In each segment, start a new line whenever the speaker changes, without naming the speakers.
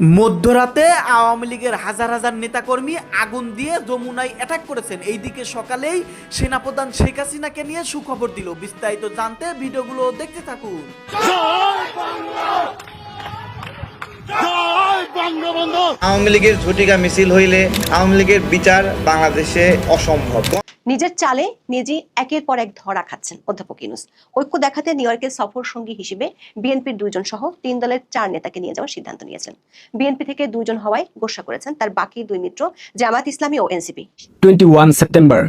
মধ্যরাতে আওয়ামী লীগের হাজার হাজার নেতাকর্মী আগুন দিয়ে যমুনায় অ্যাটাক করেছেন। এইদিকে সকালেই সেনাপ্রধান শেখ হাসিনাকে নিয়ে সুখবর দিল। বিস্তারিত জানতে ভিডিওগুলো দেখতে থাকুন।
আওয়ামী লীগের ঝটিকা মিছিল হইলে আওয়ামী লীগের বিচার বাংলাদেশে অসম্ভব।
নিজের চালে নিজেই একের পর এক ধরা খাচ্ছেন অধ্যাপক ইউনুস। ঐক্য দেখাতে নিউ ইয়র্কের সফর সঙ্গী হিসেবে বিএনপির দুইজন সহ তিন দলের চার নেতাকে নিয়ে যাওয়ার সিদ্ধান্ত নিয়েছেন। বিএনপি থেকে দুইজন হওয়ায় গোসা করেছেন তার বাকি দুই মিত্র জামাত ইসলামী ও এনসিপি।
টোয়েন্টি সেপ্টেম্বর,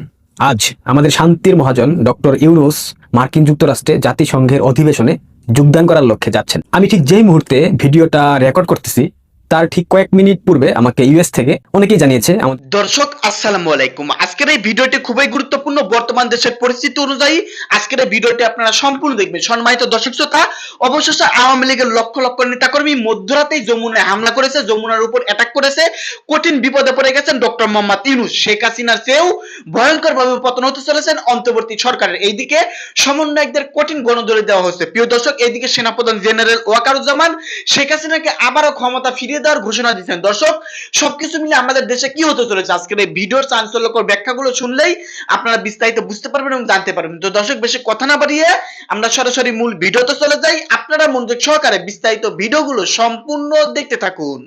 আজ আমাদের শান্তির মহাজন ডক্টর ইউনুস মার্কিন যুক্তরাষ্ট্রে জাতিসংঘের অধিবেশনে যোগদান করার লক্ষ্যে যাচ্ছেন। আমি ঠিক যেই মুহূর্তে ভিডিওটা রেকর্ড করতেছি তার ঠিক কয়েক মিনিট পূর্বে আমাকে ইউএস থেকে অনেকেই জানিয়েছে, আমাদের
দর্শক, আসসালামু আলাইকুম। আজকের এই ভিডিওটি খুবই গুরুত্বপূর্ণ। বর্তমান দেশের পরিস্থিতি অনুযায়ী আজকের এই ভিডিওটি আপনারা সম্পূর্ণ দেখবেন। সম্মানিত দর্শক শ্রোতা, অবশেষে আওয়ামী লীগের লক্ষ লক্ষ নেতাকর্মী মধ্যরাতেই যমুনায় হামলা করেছে, যমুনার উপর অ্যাটাক করেছে। কঠিন বিপদে পড়ে গেছেন ডক্টর মোহাম্মদ ইউনুস। শেখ হাসিনার চেয়েও ভয়ঙ্কর ভাবে পতন হতে চলেছেন অন্তর্বর্তী সরকারের। এইদিকে সমন্বয়কদের কঠিন গণদলি দেওয়া হচ্ছে প্রিয় দর্শক, এইদিকে সেনাপ্রধান জেনারেল ওয়াকারুজ্জামান, শেখ হাসিনাকে আবারও ক্ষমতা ফিরিয়ে দেওয়ার ঘোষণা দিচ্ছেন দর্শক, সবকিছু মিলে আমাদের দেশে কি হতে চলেছে? আজকের এই ভিডিওর চাঞ্চল্যকর ব্যাখ্যাগুলো শুনলেই আপনারা বিস্তারিত বুঝতে পারবেন এবং জানতে পারবেন। তো দর্শক, বেশি কথা না বাড়িয়ে আমরা সরাসরি মূল ভিডিওতে চলে যাই। আপনারা মনোযোগ সহকারে বিস্তারিত ভিডিওগুলো সম্পূর্ণ দেখতে থাকুন।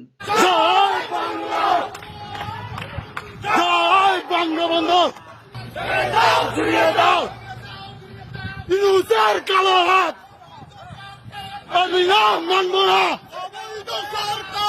কালো হাত! আমি না মানবো না আমি না মানবো না এনে দাও ঘুরিয়ে দাও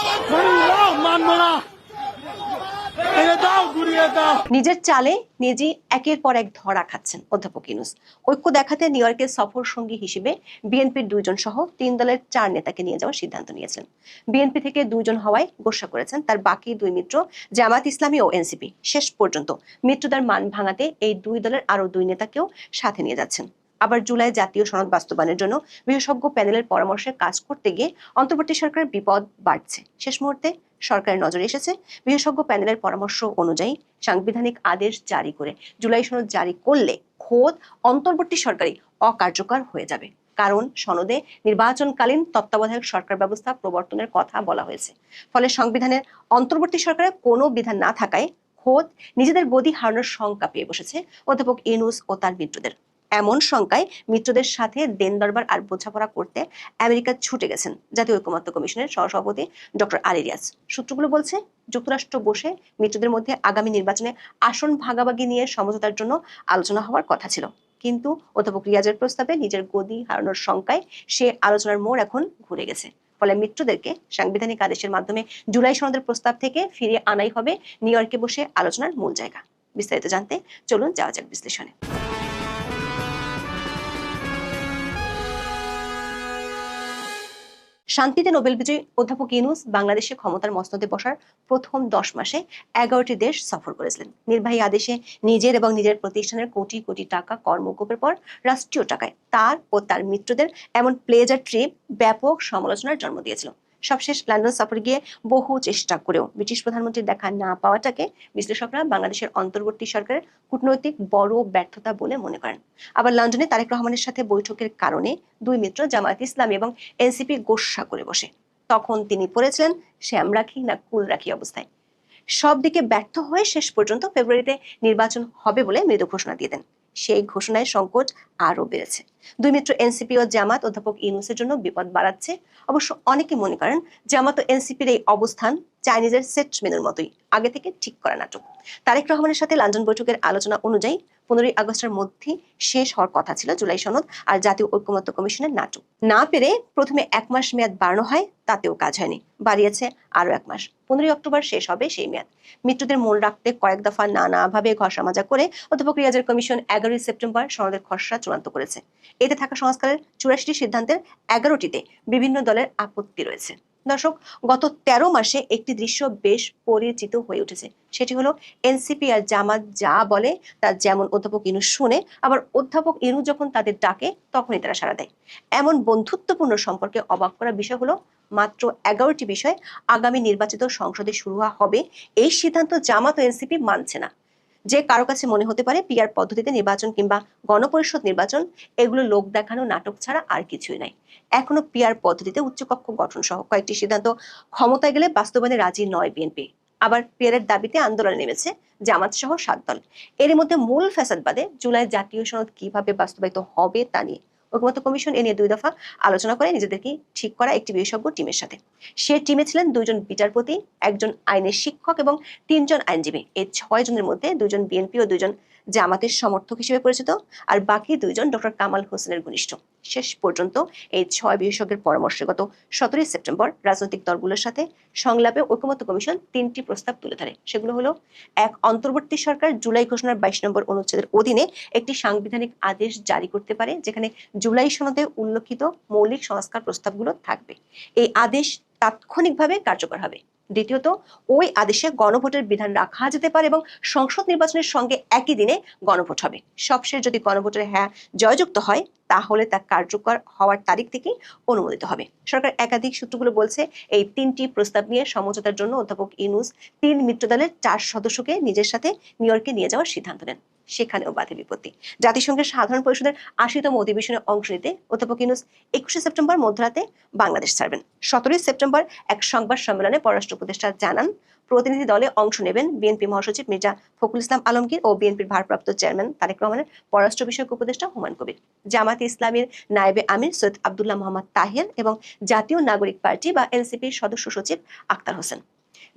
নিজের চালে নিজেই একের পর এক ধরা খাচ্ছেন অধ্যাপক ইউনুস। ঐক্য দেখাতে নিউ ইয়র্কের সফর সঙ্গী হিসেবে বিএনপির দুইজন সহ তিন দলের চার নেতাকে নিয়ে যাওয়ার সিদ্ধান্ত নিয়েছেন। বিএনপি থেকে দুইজন হওয়ায় গোসা করেছেন তার বাকি দুই মিত্র জামাত ইসলামী ও এনসিপি। শেষ পর্যন্ত মিত্রদের মান ভাঙাতে এই দুই দলের আরও দুই নেতাকেও সাথে নিয়ে যাচ্ছেন। আবার জুলাই জাতীয় সনদ বাস্তবায়নের জন্য বিশেষজ্ঞ প্যানেলের পরামর্শে কাজ করতে গিয়ে অন্তর্বর্তী সরকারের বিপদ বাড়ছে। শেষ মুহূর্তে সরকারের নজরে এসেছে বিশেষজ্ঞ প্যানেলের পরামর্শ অনুযায়ী সাংবিধানিক আদেশ জারি করে জুলাই সনদ জারি করলে খোদ অন্তর্বর্তী সরকারই অকার্যকর হয়ে যাবে। কারণ সনদে নির্বাচনকালীন তত্ত্বাবধায়ক সরকার ব্যবস্থা প্রবর্তনের কথা বলা হয়েছে। ফলে সংবিধানের অন্তর্বর্তী সরকারের কোনো বিধান না থাকায় খোদ নিজেদের গদি হারানোর শঙ্কা পেয়ে বসেছে অধ্যাপক ইনুস ও তার মিত্রদের। এমন শঙ্কায় মিত্রদের সাথে দেন দরবার আর বোঝাপড়া করতে আমেরিকা ছুটে গেছেন জাতীয় ঐকমত্য কমিশনের সহসভাপতি ডক্টর আলিরিয়াস সূত্রগুলো বলছে, যুক্তরাষ্ট্র বসে মিত্রদের মধ্যে আগামী নির্বাচনে আসন ভাগাভাগি নিয়ে সমঝোতার জন্য আলোচনা হওয়ার কথা ছিল। কিন্তু অধ্যাপক রিয়াজের প্রস্তাবে নিজের গদি হারানোর শঙ্কায় সে আলোচনার মোড় এখন ঘুরে গেছে। ফলে মিত্রদেরকে সাংবিধানিক আদেশের মাধ্যমে জুলাই সনদের প্রস্তাব থেকে ফিরিয়ে আনাই হবে নিউ ইয়র্কে বসে আলোচনার মূল জায়গা। বিস্তারিত জানতে চলুন যাওয়া যাক বিশ্লেষণে। শান্তিতে নোবেল বিজয়ী অধ্যাপক ইনুস বাংলাদেশে ক্ষমতার মসনদে বসার প্রথম দশ মাসে এগারোটি দেশ সফর করেছিলেন। নির্বাহী আদেশে নিজের এবং নিজের প্রতিষ্ঠানের কোটি কোটি টাকা কর্মকোপের পর রাষ্ট্রীয় টাকায় তার ও তার মিত্রদের এমন প্লেজার ট্রিপ ব্যাপক সমালোচনার জন্ম দিয়েছিল। সবশেষ লন্ডন সফর গিয়ে বহু চেষ্টা করেও ব্রিটিশ প্রধানমন্ত্রীর দেখা না পাওয়াটাকে বিশ্লেষকরা বাংলাদেশের অন্তর্বর্তী সরকারের কূটনৈতিক বড় ব্যর্থতা বলে মনে করেন। আবার লন্ডনে তারেক রহমানের সাথে বৈঠকের কারণে দুই মিত্র জামায়াত ইসলামী এবং এনসিপি গোসা করে বসে। তখন তিনি পড়েছিলেন শ্যাম রাখি না কুল রাখি অবস্থায়। সব দিকে ব্যর্থ হয়ে শেষ পর্যন্ত ফেব্রুয়ারিতে নির্বাচন হবে বলে মৃদু ঘোষণা দিয়ে দেন। সেই ঘোষণায় সংকট আরও বেড়েছে। দুই মিত্র এনসিপি ও জামাত অধ্যাপক ইউনুসের জন্য বিপদ বাড়াচ্ছে। অবশ্য অনেকে মনে করেন জামাত ও এনসিপির এই অবস্থান চাইনিজের সেট মেনুর মতোই, আগে থেকে ঠিক করা নাটক। তারেক রহমানের সাথে লন্ডন বৈঠকের আলোচনা অনুযায়ী পনেরোই আগস্টের মধ্যে শেষ হওয়ার কথা ছিল জুলাই সনদ আর জাতীয় ঐক্যমত্য কমিশনের নাটক। না পেরে প্রথমে এক মাস মেয়াদ বাড়ানো হয়, তাতেও কাজ হয়নি। বাড়িয়েছে আরও এক মাস। পনেরোই অক্টোবর শেষ হবে সেই মেয়াদ। মৃত্যুদের মন রাখতে কয়েক দফা নানাভাবে ঘষা মাজা করে অধ্যাপক রিয়াজের কমিশন এগারোই সেপ্টেম্বর সনদের খসড়া চূড়ান্ত করেছে। এতে থাকা সংস্কারের চুরাশিটি সিদ্ধান্তের এগারোটিতে বিভিন্ন দলের আপত্তি রয়েছে। দর্শক গত তেরো মাসে একটি দৃশ্য বেশ পরিচিত হয়ে উঠেছে। সেটি হলো এনসিপি আর জামাত যা বলে তা যেমন অধ্যাপক ইনু শুনে, আবার অধ্যাপক ইনু যখন তাদের ডাকে, তখনই তারা সাড়া দেয়। এমন বন্ধুত্বপূর্ণ সম্পর্কে অবাক করা বিষয় হলো, মাত্র এগারোটি বিষয় আগামী নির্বাচিত সংসদে শুরু হবে, এই সিদ্ধান্ত জামাত ও এনসিপি মানছে না। যে কারও কাছে মনে হতে পারে পিআর পদ্ধতিতে নির্বাচন কিংবা গণপরিষদ নির্বাচন, এগুলো লোক দেখানো, নাটক ছাড়া আর কিছুই নাই। এখনও পিআর পদ্ধতিতে উচ্চকক্ষ গঠন সহ কয়েকটি সিদ্ধান্ত ক্ষমতায় গেলে বাস্তবায়নে রাজি নয় বিএনপি। আবার পিয়ারের দাবিতে আন্দোলনে নেমেছে জামাত সহ সাত দল। এর মধ্যে মূল ফ্যাসাদ বাদে জুলাই জাতীয় সনদ কীভাবে বাস্তবায়িত হবে তা নিয়ে ঐকমত্য কমিশন এ নিয়ে দুই দফা আলোচনা করে নিজেদেরকে ঠিক করা একটি বিশেষজ্ঞ টিমের সাথে। সে টিমে ছিলেন দুজন বিচারপতি, একজন আইনের শিক্ষক এবং তিনজন আইনজীবী। এই ছয় জনের মধ্যে দুজন বিএনপি ও দুজন জামাতের সমর্থক হিসেবে পরিচিত, আর বাকি দুইজন ডক্টর কামাল হোসেনের ঘনিষ্ঠ। শেষ পর্যন্ত এই ছয় বিশেষজ্ঞের পরামর্শে গত সতেরোই সেপ্টেম্বর রাজনৈতিক দলগুলোর সাথে সংলাপে ঐকমত্য কমিশন তিনটি প্রস্তাব তুলে ধরে। সেগুলো হলো, এক, অন্তর্বর্তী সরকার জুলাই ঘোষণার বাইশ নম্বর অনুচ্ছেদের অধীনে একটি সাংবিধানিক আদেশ জারি করতে পারে, যেখানে জুলাই সনদে উল্লেখিত মৌলিক সংস্কার প্রস্তাবগুলো থাকবে। এই আদেশ তাৎক্ষণিকভাবে কার্যকর হবে। দ্বিতীয়ত, ওই আদেশে গণভোটের বিধান রাখা যেতে পারে এবং সংসদ নির্বাচনের সঙ্গে একই দিনে গণভোট হবে। সবশেষ যদি গণভোটের হ্যাঁ জয়যুক্ত হয়, তাহলে তা কার্যকর হওয়ার তারিখ থেকেই অনুমোদিত হবে। সরকার একাধিক সূত্রগুলো বলছে, এই তিনটি প্রস্তাব নিয়ে সমঝোতার জন্য অধ্যাপক ইনুস তিন মিত্রদলের চার সদস্যকে নিজের সাথে নিউ ইয়র্কে নিয়ে যাওয়ার সিদ্ধান্ত নেন। সেখানেও বাধে বিপত্তি। জাতিসংঘের সাধারণ পরিষদের আশিতম অধিবেশনে অংশ নিতে অধ্যাপক ইনুস একুশে সেপ্টেম্বর মধ্যরাতে বাংলাদেশ ছাড়বেন। সতেরোই সেপ্টেম্বর এক সংবাদ সম্মেলনে পররাষ্ট্র উপদেষ্টা জানান, প্রতিনিধি দলে অংশ নেবেন বিএনপি মহাসচিব মির্জা ফখরুল ইসলাম আলমগীর ও বিএনপির ভারপ্রাপ্ত চেয়ারম্যান তারেক রহমানের পররাষ্ট্র বিষয়ক উপদেষ্টা হুমায়ুন কবির। জামাতে ইসলামীর নায়েবে আমির সৈয়দ আবদুল্লাহ মোহাম্মদ তাহির এবং জাতীয় নাগরিক পার্টি বা এনসিপির সদস্য সচিব আক্তার হোসেন।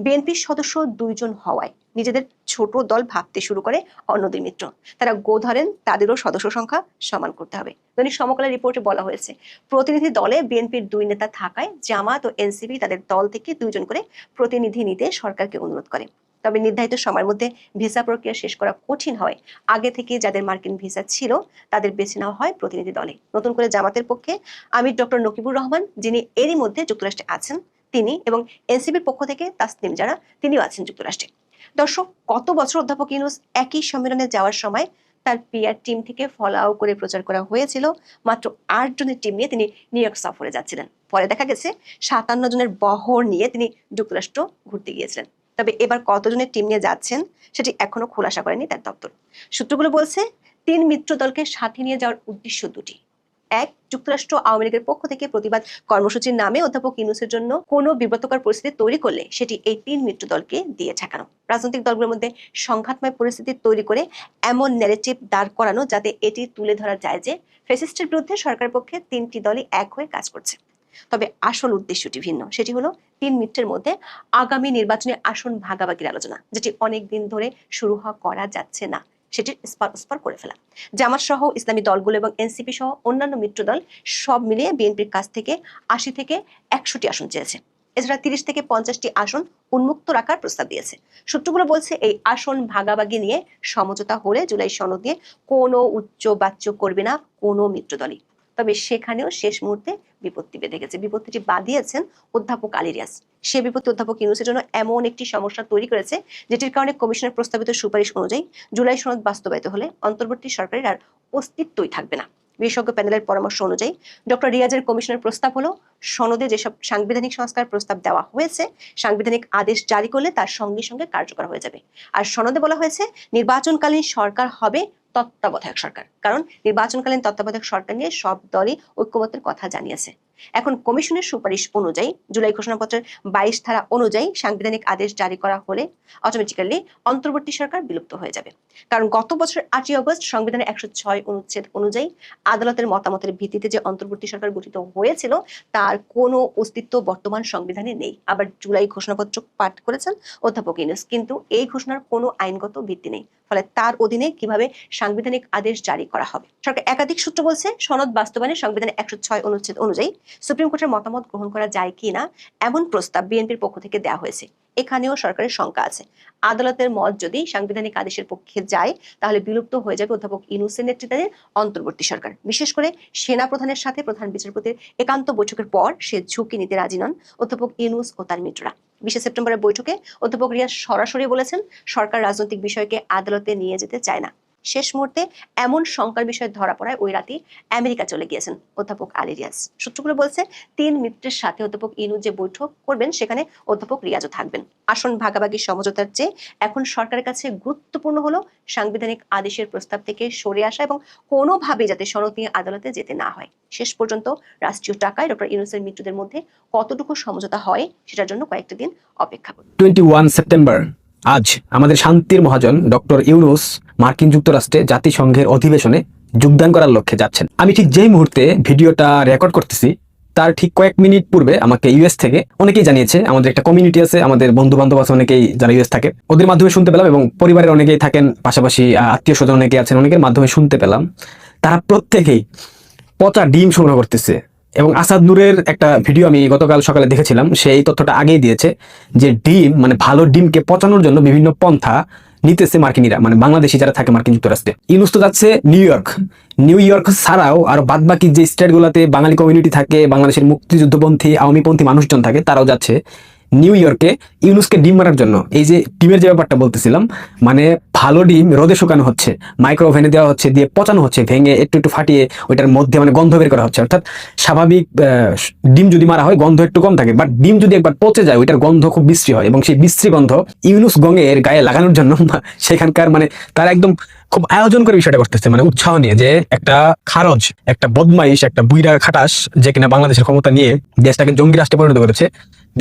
বিএনপির সদস্য দুইজন হওয়ায় নিজেদের ছোট দল ভাবতে শুরু করে অন্য দুই মিত্র। তারা গো ধরেন, তাদেরও সদস্য সংখ্যা সমান করতে হবে। দৈনিক সমকালের রিপোর্টে বলা হয়েছে, প্রতিনিধি দলে বিএনপির দুই নেতা থাকায় জামাত ও এনসিপি তাদের দল থেকে দুইজন করে প্রতিনিধি নিতে সরকারকে অনুরোধ করে। তবে নির্ধারিত সময়ের মধ্যে ভিসা প্রক্রিয়া শেষ করা কঠিন হয়। আগে থেকে যাদের মার্কিন ভিসা ছিল, তাদের বেছে নেওয়া হয় প্রতিনিধি দলে। নতুন করে জামাতের পক্ষে আমির ডক্টর নকিবুর রহমান, যিনি এরই মধ্যে যুক্তরাষ্ট্রে আছেন তিনি এবং এনসিপির পক্ষ থেকে তাসনিম যারা তিনিও আছেন যুক্তরাষ্ট্রে। দর্শক, কত বছর অধ্যাপক ইউনুস একই সম্মেলনে যাওয়ার সময় তার পিআর টিম থেকে ফলাও করে প্রচার করা হয়েছিল, মাত্র আট জনের টিম নিয়ে তিনি নিউ ইয়র্ক সফরে যাচ্ছিলেন। পরে দেখা গেছে, সাতান্ন জনের বহর নিয়ে তিনি যুক্তরাষ্ট্র ঘুরতে গিয়েছিলেন। তবে এবার কতজনের টিম নিয়ে যাচ্ছেন, সেটি এখনও খোলাসা করেনি তার দপ্তর। সূত্রগুলো বলছে, তিন মিত্র দলকে সাথে নিয়ে যাওয়ার উদ্দেশ্য দুটি। এক যুক্তরাষ্ট্র আওয়ামী লীগের পক্ষ থেকে প্রতিবাদ কর্মসূচির নামে অধ্যাপক ইউনুসের জন্য কোনো বিব্রতকর পরিস্থিতি তৈরি করলে সেটি এই তিন মিত্র দলকে দিয়ে ঠেকানো। রাজনৈতিক দলগুলোর মধ্যে সংঘাতময় পরিস্থিতি তৈরি করে এমন ন্যারেটিভ দাঁড় করানো যাতে এটি তুলে ধরা যায় যে ফেসিস্টের বিরুদ্ধে সরকার পক্ষে তিনটি দলই এক হয়ে কাজ করছে। তবে আসল উদ্দেশ্যটি ভিন্ন। সেটি হলো তিন মিত্রের মধ্যে আগামী নির্বাচনে আসন ভাগাভাগির আলোচনা, যেটি অনেক দিন ধরে শুরু হওয়া করা যাচ্ছে না। সেটির স্পর করে ফেলা। জামাত সহ ইসলামী দলগুলো এবং এনসিপি সহ অন্যান্য মিত্র দল সব মিলিয়ে বিএনপির কাছ থেকে আশি থেকে একশোটি আসন চেয়েছে। এছাড়া তিরিশ থেকে পঞ্চাশটি আসন উন্মুক্ত রাখার প্রস্তাব দিয়েছে। সূত্রগুলো বলছে, এই আসন ভাগাভাগি নিয়ে সমঝোতা হলে জুলাই সনদ নিয়ে কোনো উচ্চ বাচ্য করবে না কোনো মিত্র দলই। তবে সেখানেও শেষ মুহূর্তে বিপত্তি বেঁধে গেছে। বিপত্তিটি বাদিয়েছেন অধ্যাপক আলিরিয়াস। সে বিপত্তি অধ্যাপক ইউনুসের জন্য এমন একটি সমস্যা তৈরি করেছে, যেটির কারণে কমিশনের প্রস্তাবিত সুপারিশ অনুযায়ী জুলাই সনদ বাস্তবায়িত হলে অন্তর্বর্তী সরকারের আর অস্তিত্বই থাকবে না। বিশেষজ্ঞ প্যানেলের পরামর্শ অনুযায়ী ডক্টর রিয়াজের কমিশনের প্রস্তাব হলো, সনদে যেসব সাংবিধানিক সংস্কার প্রস্তাব দেওয়া হয়েছে, সাংবিধানিক আদেশ জারি করলে তার সঙ্গে সঙ্গে কার্যকর হয়ে যাবে। আর সনদে বলা হয়েছে, নির্বাচনকালীন সরকার হবে তত্ত্বাবধায়ক সরকার। কারণ নির্বাচনকালীন তত্ত্বাবধায়ক সরকার নিয়ে সব দলই ঐক্যমতের কথা জানিয়েছে। এখন কমিশনের সুপারিশ অনুযায়ী জুলাই ঘোষণাপত্রের বাইশ ধারা অনুযায়ী সাংবিধানিক আদেশ জারি করা হলে অটোমেটিক্যালি অন্তর্বর্তী সরকার বিলুপ্ত হয়ে যাবে। কারণ গত বছর আটই অগস্ট সংবিধানের একশো ছয় অনুচ্ছেদ অনুযায়ী আদালতের মতামতের ভিত্তিতে যে অন্তর্বর্তী সরকার গঠিত হয়েছিল, তার কোনো অস্তিত্ব বর্তমান সংবিধানে নেই। আবার জুলাই ঘোষণাপত্র পাঠ করেছেন অধ্যাপক ইনুস কিন্তু এই ঘোষণার কোনো আইনগত ভিত্তি নেই। ফলে তার অধীনে কীভাবে সাংবিধানিক আদেশ জারি করা হবে? সরকার একাধিক সূত্র বলছে, সনদ বাস্তবায়নে সংবিধানের একশো ছয় অনুচ্ছেদ অনুযায়ী সুপ্রিম কোর্টের মতামত গ্রহণ করা যায় কি না এমন প্রস্তাব বিএনপির পক্ষ থেকে দেওয়া হয়েছে। এখানেও সরকারের শঙ্কা আছে। আদালতের মত যদি সাংবিধানিক আদেশের পক্ষে যায়, তাহলে বিলুপ্ত হয়ে যাবে অধ্যাপক ইনুসের নেতৃত্বাধীন অন্তর্বর্তী সরকার। বিশেষ করে সেনা প্রধানের সাথে প্রধান বিচারপতির একান্ত বৈঠকের পর সে ঝুঁকি নিতে রাজি নন অধ্যাপক ইনুস ও তার মিত্ররা। বিশে সেপ্টেম্বরের বৈঠকে অধ্যাপক রিয়া সরাসরি বলেছেন, সরকার রাজনৈতিক বিষয়কে আদালতে নিয়ে যেতে চায় না। শেষ মুহূর্তে এমন শঙ্কার বিষয় ধরা পড়ায় ওই রাতে আমেরিকা চলে গিয়েছেন অধ্যাপক আলী রিয়াজ সূত্রগুলো বলছে, তিন মিত্রের সাথে অধ্যাপক ইনু যে বৈঠক করবেন, সেখানে অধ্যাপক রিয়াজও থাকবেন। আসন ভাগাভাগি সমঝোতার চেয়ে এখন সরকারের কাছে গুরুত্বপূর্ণ হলো সাংবিধানিক আদেশের প্রস্তাব থেকে সরে আসা এবং কোনোভাবে যাতে সনদ নিয়ে আদালতে যেতে না হয়। শেষ পর্যন্ত রাষ্ট্রীয় টাকায় ডক্টর ইউনুসের মৃত্যুদের মধ্যে কতটুকু সমঝোতা হয়, সেটার জন্য কয়েকটা দিন অপেক্ষা করুন।
টোয়েন্টি সেপ্টেম্বর আজ আমাদের শান্তির মহাজন ডক্টর ইউনুস মার্কিন যুক্তরাষ্ট্রে জাতিসংঘের অধিবেশনে যোগদান করার লক্ষ্যে যাচ্ছেন। আমি ঠিক যেই মুহূর্তে ভিডিওটা রেকর্ড করতেছি, তার ঠিক কয়েক মিনিট পূর্বে আমাকে ইউএস থেকে অনেকেই জানিয়েছে, আমাদের একটা কমিউনিটি আছে, আমাদের বন্ধু বান্ধব আছে, অনেকেই যারা ইউএস থাকে। ওদের মাধ্যমে শুনতে পেলাম এবং পরিবারের অনেকেই থাকেন, পাশাপাশি আত্মীয় স্বজন অনেকেই আছেন, অনেকের মাধ্যমে শুনতে পেলাম। তারা প্রত্যেকেই পচা ডিম সংগ্রহ করতেছে। এবং আসাদ নূরের একটা ভিডিও আমি গতকাল সকালে দেখেছিলাম, সেই তথ্যটা আগেই দিয়েছে যে ডিম মানে ভালো ডিমকে পচানোর জন্য বিভিন্ন পন্থা নিতেছে মার্কিনিরা মানে বাংলাদেশি যারা থাকে মার্কিন যুক্তরাষ্ট্রে। ইউনুস যাচ্ছে নিউ ইয়র্ক। নিউ ইয়র্ক ছাড়াও আর বাদ বাকি যে স্টেটগুলোতে বাঙালি কমিউনিটি থাকে, বাংলাদেশের মুক্তিযুদ্ধপন্থী, আওয়ামীপন্থী মানুষজন থাকে, তারাও যাচ্ছে। নিউ ইয়র্কে ইউনুসকে ডিম মারার জন্য। এই যে ডিমের যে ব্যাপারটা বলতেছিলাম মানে ভালো ডিম রোদে শুকানো হচ্ছে মাইক্রো ওভেনে দেওয়া হচ্ছে, দিয়ে পচানো হচ্ছে, ভেঙে একটু একটু ফাটিয়ে ওইটার মধ্যে মানে গন্ধ বের করা হচ্ছে। অর্থাৎ স্বাভাবিক ডিম যদি মারা হয়, গন্ধ একটু কম থাকে বাট ডিম যদি একবার পচে যায়, ওইটার গন্ধ খুব বিশ্রী হয়, এবং সেই বিশ্রী গন্ধ ইউনুস গঙের গায়ে লাগানোর জন্য সেখানকার মানে তারা একদম খুব আয়োজন করে বিষয়টা করতেছে মানে উৎসাহ নিয়ে যে একটা খারজ, একটা বদমাইশ, একটা বুইরা খাটাস যে কিনা বাংলাদেশের ক্ষমতা নিয়ে দেশটাকে জঙ্গি রাষ্ট্রে পরিণত করেছে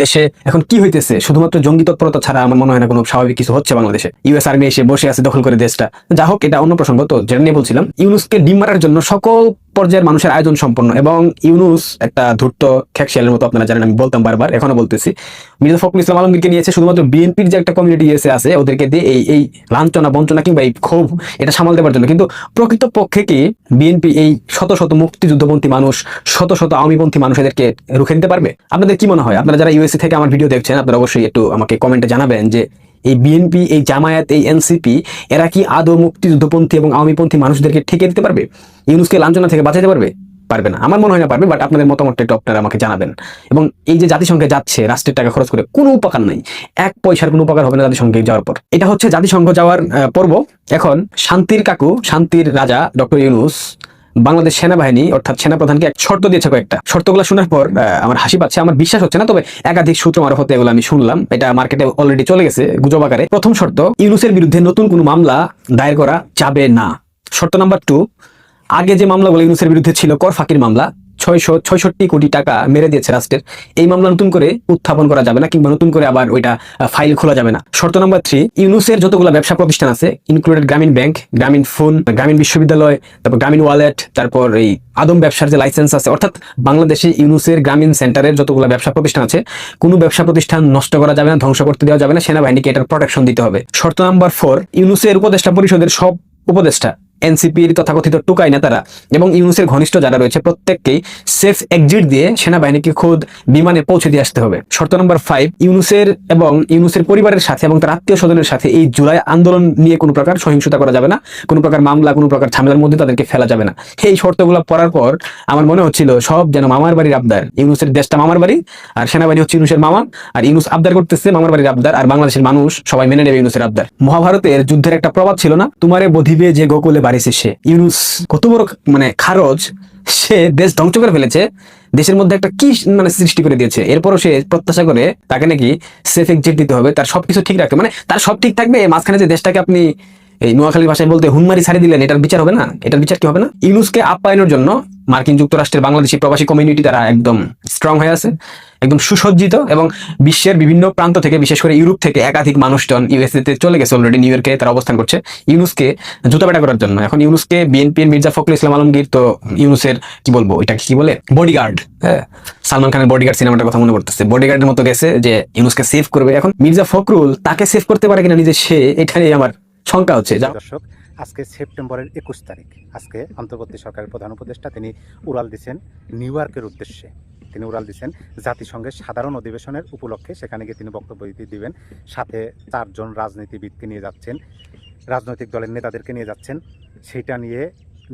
দেশে। এখন কি হইতেছে? শুধুমাত্র জঙ্গি তৎপরতা ছাড়া আমার মনে হয় না কোনো স্বাভাবিক কিছু হচ্ছে বাংলাদেশে। ইউএস আর্মি এসে বসে আছে দখল করে দেশটা। যা হোক এটা অন্য প্রসঙ্গ, তো যেটা নিয়ে বলছিলাম, ইউনুসকে ডিম মারার জন্য সকল পর্যায়ের মানুষের আয়োজন সম্পন্ন। এবং ইউনুস একটা ধূর্ত খ্যাকশিয়ালের মতো আপনারা জানেন, আমি বলতাম বারবার, এখনও বলতেছি। মির্জা ফখরুল ইসলাম আলমগীরকে নিয়েছে শুধুমাত্র বিএনপির যে একটা কমিউনিটি এসে আছে, ওদেরকে দিয়ে এই এই লাঞ্ছনা, বঞ্চনা কিংবা এই ক্ষোভ, এটা সামাল দেওয়ার জন্য। কিন্তু প্রকৃত পক্ষে কি বিএনপি এই শত শত মুক্তিযুদ্ধপন্থী মানুষ, শত শত আওয়ামীপন্থী মানুষ এদেরকে রুখে নিতে পারবে? আপনাদের কি মনে হয়? আপনারা যারা ইউএসসি থেকে আমার ভিডিও দেখছেন, আপনারা অবশ্যই একটু আমাকে কমেন্টে জানাবেন যে এই বিএনপি এই জামায়াত, এই এনসিপি এরা কি আদৌ মুক্তিযুদ্ধপন্থী এবং আওয়ামীপন্থী মানুষদেরকে ঠেকে দিতে পারবে? ইউনুসকে লাঞ্ছনা থেকে বাঁচাতে পারবে? পারবে না। আমার মনে হয় না পারবে বাট আপনাদের মতামতটা একটু আপনারা আমাকে জানাবেন। এবং এই যে জাতিসংঘে যাচ্ছে, রাষ্ট্রের টাকা খরচ করে, কোনো উপকার নাই। এক পয়সার কোনো উপকার হবে না জাতিসংঘে যাওয়ার পর। এটা হচ্ছে জাতিসংঘ যাওয়ার পর্ব। এখন শান্তির কাকু, শান্তির রাজা ডক্টর ইউনুস বাংলাদেশ সেনাবাহিনী, অর্থাৎ সেনাপ্রধানকে এক শর্ত দিয়েছে কয়েকটা। শর্তগুলো শোনার পর আমার হাসি পাচ্ছে, আমার বিশ্বাস হচ্ছে না, তবে একাধিক সূত্র হতে এগুলো আমি শুনলাম। এটা মার্কেটে অলরেডি চলে গেছে গুজব আকারে। প্রথম শর্ত, ইউনুসের বিরুদ্ধে নতুন কোনো মামলা দায়ের করা যাবে না। শর্ত নাম্বার টু আগে যে মামলাগুলো ইউনুসের বিরুদ্ধে ছিল, কর ফাঁকির মামলা ছয়শো ছয়ষট্টি কোটি টাকা মেরে দিয়েছে রাষ্ট্রের। এই মামলা নতুন করে উত্থাপন করা যাবে না কিংবা নতুন করে আবার ওইটা ফাইল খোলা যাবে না। শর্ত নাম্বার থ্রি ইউনুসের যতগুলো ব্যবসা প্রতিষ্ঠান আছে ইনক্লুডেড গ্রামীণ ব্যাংক গ্রামীণ ফোন গ্রামীণ বিশ্ববিদ্যালয় তারপর গ্রামীণ ওয়ালেট তারপর এই আদম ব্যবসার যে লাইসেন্স আছে, অর্থাৎ বাংলাদেশে ইউনুসের গ্রামীণ সেন্টারের যতগুলো ব্যবসা প্রতিষ্ঠান আছে, কোনো ব্যবসা প্রতিষ্ঠান নষ্ট করা যাবে না, ধ্বংস করতে দেওয়া যাবে না, সেনাবাহিনীকে এটার প্রোটেকশন দিতে হবে। শর্ত নাম্বার ফোর ইউনুসের উপদেষ্টা পরিষদের সব উপদেষ্টা এনসিপির তথাকথিত টুকাই নেতারা এবং ইউনুসের ঘনিষ্ঠ যারা রয়েছে প্রত্যেককেই সেফ এক্সিট দিয়ে সেনাবাহিনীকে খোদ বিমানে পৌঁছে দিয়ে আসতে হবে। শর্ত নম্বর ফাইভ ইউনুসের এবং ইউনুসের পরিবারের সাথে এবং তার আত্মীয় স্বজনের সাথে এই জুলাই আন্দোলন নিয়ে কোনো প্রকার সহিংসতা করা যাবে না, কোনো প্রকার মামলা, কোনো প্রকার ঝামেলার মধ্যে তাদেরকে ফেলা যাবে না। এই শর্তগুলো পড়ার পর আমার মনে হচ্ছিল সব যেন মামার বাড়ির আবদার। ইউনুসের দেশটা মামার বাড়ি, আর সেনাবাহিনী হচ্ছে ইউনুসের মামা, আর ইউনুস আবদার করতেছে মামার বাড়ির আবদার, আর বাংলাদেশের মানুষ সবাই মেনে নেবে ইউনুসের আবদার। মহাভারতের যুদ্ধের একটা প্রভাব ছিল না, তোমারে বধিবে যে গোকুলে বাড়িছে সে। ইউনুস কত বড় মানে খারজ, সে দেশ ধ্বংস করে ফেলেছে। দেশের মধ্যে একটা কি মানে সৃষ্টি করে দিয়েছে। এরপরও সে প্রত্যাশা করে তাকে নাকি সেফ এক্সিট দিতে হবে। তার সবকিছু ঠিক রাখতে মানে তার সব ঠিক থাকবে মাঝখানে যে দেশটাকে আপনি এই নোয়াখালীর ভাষায় বলতে হুনমারি ছাড়ি দিলেন, এটার বিচার হবে না? এটার বিচার কি হবে না? ইউনুসকে আপ্যায়নের জন্য মার্কিন যুক্তরাষ্ট্রের বাংলাদেশি প্রবাসী কমিউনিটি তারা একদম স্ট্রং হয়ে আছে, একদম সুসজ্জিত এবং বিশ্বের বিভিন্ন প্রান্ত থেকে, বিশেষ করে ইউরোপ থেকে একাধিক মানুষজন ইউএসএ তে চলে গেছে অলরেডি নিউ ইয়র্কে তারা অবস্থান করছে ইউনুসকে জুতাপেটা করার জন্য। এখন ইউনুসকে বিএনপির মির্জা ফখরুল ইসলাম আলমগীর তো ইউনুসের, কি বলব এটা কি বলে? বডিগার্ড হ্যাঁ? সালমান খানের বডিগার্ড সিনেমাটার কথা মনে পড়তেছে। বডিগার্ডের মতো গেছে যে ইউনুসকে সেভ করবে। এখন মির্জা ফখরুল তাকে সেভ করতে পারে কিনা নিজে সে, এটাই আমার শঙ্কা হচ্ছে
দর্শক আজকে সেপ্টেম্বরের একুশ তারিখ। আজকে অন্তর্বর্তী সরকারের প্রধান উপদেষ্টা তিনি উড়াল দিচ্ছেন নিউ ইয়র্কের উদ্দেশ্যে। তিনি উড়াল দিচ্ছেন জাতিসংঘের সাধারণ অধিবেশনের উপলক্ষে সেখানে গিয়ে তিনি বক্তব্য দিতে দিবেন। সাথে চারজন রাজনীতিবিদকে নিয়ে যাচ্ছেন রাজনৈতিক দলের নেতাদেরকে নিয়ে যাচ্ছেন। সেটা নিয়ে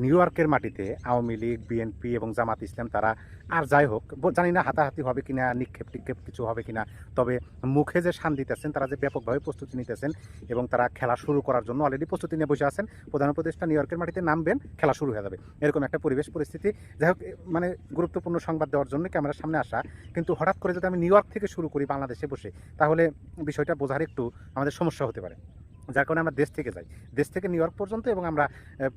নিউ ইয়র্কের মাটিতে আওয়ামী লীগ বিএনপি এবং জামাত ইসলাম তারা আর যাই হোক জানি না হাতাহাতি হবে কিনা, নিক্ষেপ টিক্ষেপ কিছু হবে কিনা, তবে মুখে যে শান দিতেছেন, তারা যে ব্যাপকভাবে প্রস্তুতি নিতেছেন এবং তারা খেলা শুরু করার জন্য অলরেডি প্রস্তুতি নিয়ে বসে আছেন, প্রধান উপদেষ্টা নিউ ইয়র্কের মাটিতে নামবেন, খেলা শুরু হয়ে যাবে। এরকম একটা পরিবেশ, পরিস্থিতি। যাই হোক মানে গুরুত্বপূর্ণ সংবাদ দেওয়ার জন্য ক্যামেরার সামনে আসা, কিন্তু হঠাৎ করে যদি আমি নিউ ইয়র্ক থেকে শুরু করি বাংলাদেশে বসে, তাহলে বিষয়টা বোঝার একটু আমাদের সমস্যা হতে পারে। যার কারণে আমরা দেশ থেকে যাই। দেশ থেকে নিউ ইয়র্ক পর্যন্ত এবং আমরা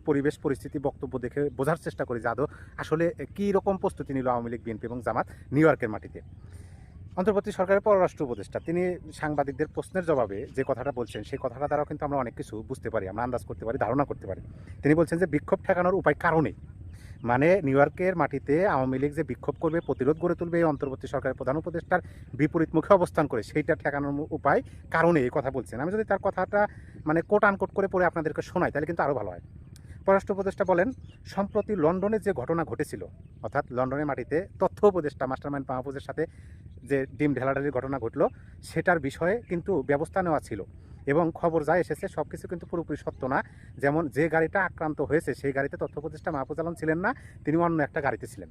পরিবেশ, পরিস্থিতি, বক্তব্য দেখে বোঝার চেষ্টা করি যে আসলে কী রকম প্রস্তুতি নিল আওয়ামী লীগ, বিএনপি এবং জামাত নিউ ইয়র্কের মাটিতে। অন্তর্বর্তী সরকারের পররাষ্ট্র উপদেষ্টা, তিনি সাংবাদিকদের প্রশ্নের জবাবে যে কথাটা বলছেন, সেই কথাটা দ্বারাও কিন্তু আমরা অনেক কিছু বুঝতে পারি, আমরা আন্দাজ করতে পারি, ধারণা করতে পারি। তিনি বলছেন যে বিক্ষোভ ঠেকানোর উপায় কারণে মানে নিউ ইয়র্কের মাটিতে আওয়ামী লীগ যে বিক্ষোভ করবে, প্রতিরোধ গড়ে তুলবে, এই অন্তর্বর্তী সরকারের প্রধান উপদেষ্টার বিপরীত মুখে অবস্থান করে, সেইটা ঠেকানোর উপায়, কারণে এই কথা বলছেন। আমি যদি তার কথাটা মানে কোট আনকোট করে পড়ে আপনাদেরকে শোনাই, তাহলে কিন্তু আরও ভালো হয়। পররাষ্ট্র উপদেষ্টা বলেন, সম্প্রতি লন্ডনে যে ঘটনা ঘটেছিল, অর্থাৎ লন্ডনের মাটিতে তথ্য উপদেষ্টা, মাস্টারমাইন্ড মাহফুজের সাথে যে ডিম ঢেলাঢালির ঘটনা ঘটলো, সেটার বিষয়ে কিন্তু ব্যবস্থা নেওয়া ছিল। এবং খবর যা এসেছে সব কিছু কিন্তু পুরোপুরি সত্য না। যেমন যে গাড়িটা আক্রান্ত হয়েছে, সেই গাড়িতে তথ্য প্রতিষ্ঠা মাহফুজ আলম ছিলেন না, তিনি অন্য একটা গাড়িতে ছিলেন।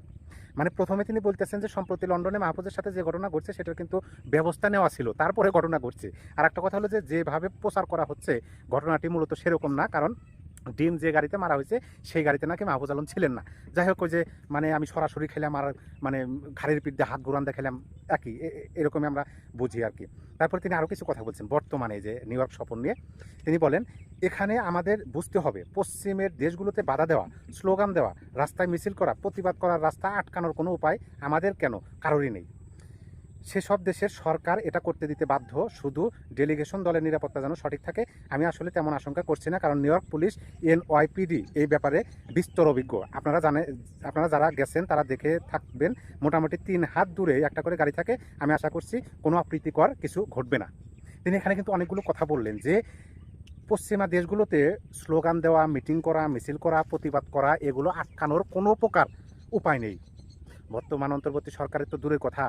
মানে প্রথমে তিনি বলতেছেন যে, সম্প্রতি লন্ডনে মাহফুজের সাথে যে ঘটনা ঘটছে সেটার কিন্তু ব্যবস্থা নেওয়া ছিল, তারপরে ঘটনা ঘটছে। আর একটা কথা হলো যে, যেভাবে প্রচার করা হচ্ছে, ঘটনাটি মূলত সেরকম না, কারণ ডিম যে গাড়িতে মারা হয়েছে, সেই গাড়িতে নাকি মাহফুজ আলম ছিলেন না। যাই হোক যে মানে আমি সরাসরি খেলাম আর মানে ঘাড়ির পিঠ দিয়ে হাত ঘুরান দেখালাম, একই। এরকমই আমরা বুঝি আর কি। তারপরে তিনি আরও কিছু কথা বলছেন, বর্তমানে যে নিউ ইয়র্ক সফর নিয়ে। তিনি বলেন, এখানে আমাদের বুঝতে হবে, পশ্চিমের দেশগুলোতে বাধা দেওয়া, স্লোগান দেওয়া, রাস্তায় মিছিল করা, প্রতিবাদ করার রাস্তা আটকানোর কোনো উপায় আমাদের কেন? কারোরই নেই। সেসব দেশের সরকার এটা করতে দিতে বাধ্য। শুধু ডেলিগেশন দলের নিরাপত্তা যেন সঠিক থাকে, আমি আসলে তেমন আশঙ্কা করছি না, কারণ নিউ ইয়র্ক পুলিশ এনওয়াইপিডি এই ব্যাপারে বিস্তর অভিজ্ঞ। আপনারা জানে, আপনারা যারা গেছেন, তারা দেখে থাকবেন, মোটামুটি তিন হাত দূরে একটা করে গাড়ি থাকে। আমি আশা করছি কোনো অপ্রীতিকর কিছু ঘটবে না। তিনি এখানে কিন্তু অনেকগুলো কথা বললেন যে, পশ্চিমা দেশগুলোতে স্লোগান দেওয়া, মিটিং করা, মিছিল করা, প্রতিবাদ করা, এগুলো আটকানোর কোনো প্রকার উপায় নেই। বর্তমান অন্তর্বর্তী সরকারের তো দূরের কথা।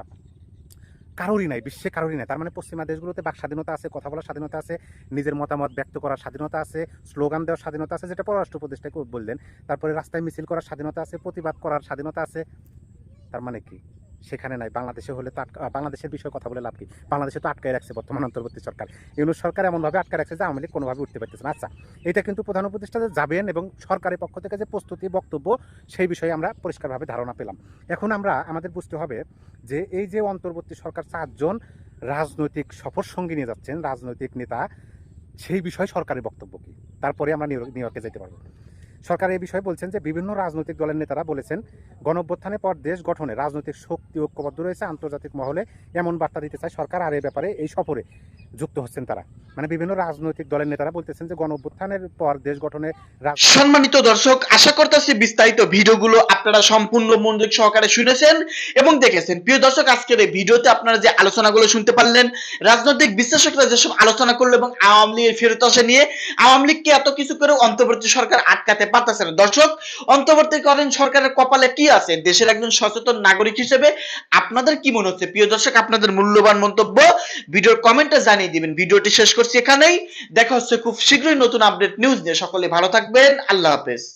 কারোরই নাই, বিশ্বে কারোরই নাই। তার মানে পশ্চিমা দেশগুলোতে বাক স্বাধীনতা আছে, কথা বলার স্বাধীনতা আছে, নিজের মতামত ব্যক্ত করার স্বাধীনতা আছে, স্লোগান দেওয়ার স্বাধীনতা আছে, যেটা পররাষ্ট্র উপদেষ্টাকে বললেন। তারপরে রাস্তায় মিছিল করার স্বাধীনতা আছে, প্রতিবাদ করার স্বাধীনতা আছে। তার মানে কি? সেখানে নাই। বাংলাদেশে হলে তো আটকা- বাংলাদেশের বিষয়ে কথা বলে লাভ কি? বাংলাদেশে তো আটকায় রাখছে বর্তমান অন্তর্বর্তী সরকার। ইউনুস সরকার এমনভাবে আটকে রাখছে যে আওয়ামী লীগ কোনোভাবে উঠতে পারতেছে না। আচ্ছা এটা কিন্তু প্রধান উপদেষ্টাতে যাবেন এবং সরকারের পক্ষ থেকে যে প্রস্তুতি, বক্তব্য, সেই বিষয়ে আমরা পরিষ্কারভাবে ধারণা পেলাম। এখন আমরা, আমাদের বুঝতে হবে যে এই যে অন্তর্বর্তী সরকার চারজন রাজনৈতিক সফর সঙ্গী নিয়ে যাচ্ছেন, রাজনৈতিক নেতা, সেই বিষয়ে সরকারের বক্তব্য কী? তারপরে আমরা নিউ ইয়র্কে যেতে পারব। সরকার এই বিষয়ে বলছেন যে বিভিন্ন রাজনৈতিক দলের নেতারা বলেছেন, গণঅভ্যুত্থানের পর দেশ গঠনে রাজনৈতিক শক্তি, ঐক্যবদ্ধ রয়েছে, আন্তর্জাতিক মহলে এমন বার্তা দিতে চায় সরকার আর এই ব্যাপারে এই সফরে যুক্ত হচ্ছেন তারা। মানে বিভিন্ন রাজনৈতিক দলের নেতারা বলতেছেন যে গণঅভ্যুত্থানের পর দেশ গঠনে
সম্মানিত দর্শক, আশা করতেছি বিস্তারিত ভিডিওগুলো আপনারা সম্পূর্ণ মনোযোগ সহকারে শুনেছেন এবং দেখেছেন। প্রিয় দর্শক, আজকের এই ভিডিওতে আপনারা যে আলোচনাগুলো শুনতে পারলেন, রাজনৈতিক বিশ্লেষকরা যেসব আলোচনা করল এবং আওয়ামী লীগের ফেরত আসে নিয়ে, আওয়ামী লীগকে এত কিছু করে অন্তর্বর্তী সরকার আটকাতে পারতেছে না। দর্শক, অন্তর্বর্তীকালীন সরকারের কপালে কি আছে? দেশের একজন সচেতন নাগরিক হিসেবে আপনাদের কি মনে হচ্ছে? প্রিয় দর্শক, আপনাদের মূল্যবান মন্তব্য ভিডিওর কমেন্টে জানিয়ে দিবেন। ভিডিওটি শেষ করছি এখানেই। দেখা হচ্ছে খুব শীঘ্রই নতুন আপডেট নিউজ নিয়ে। সকলে ভালো থাকবেন। আল্লাহ হাফেজ।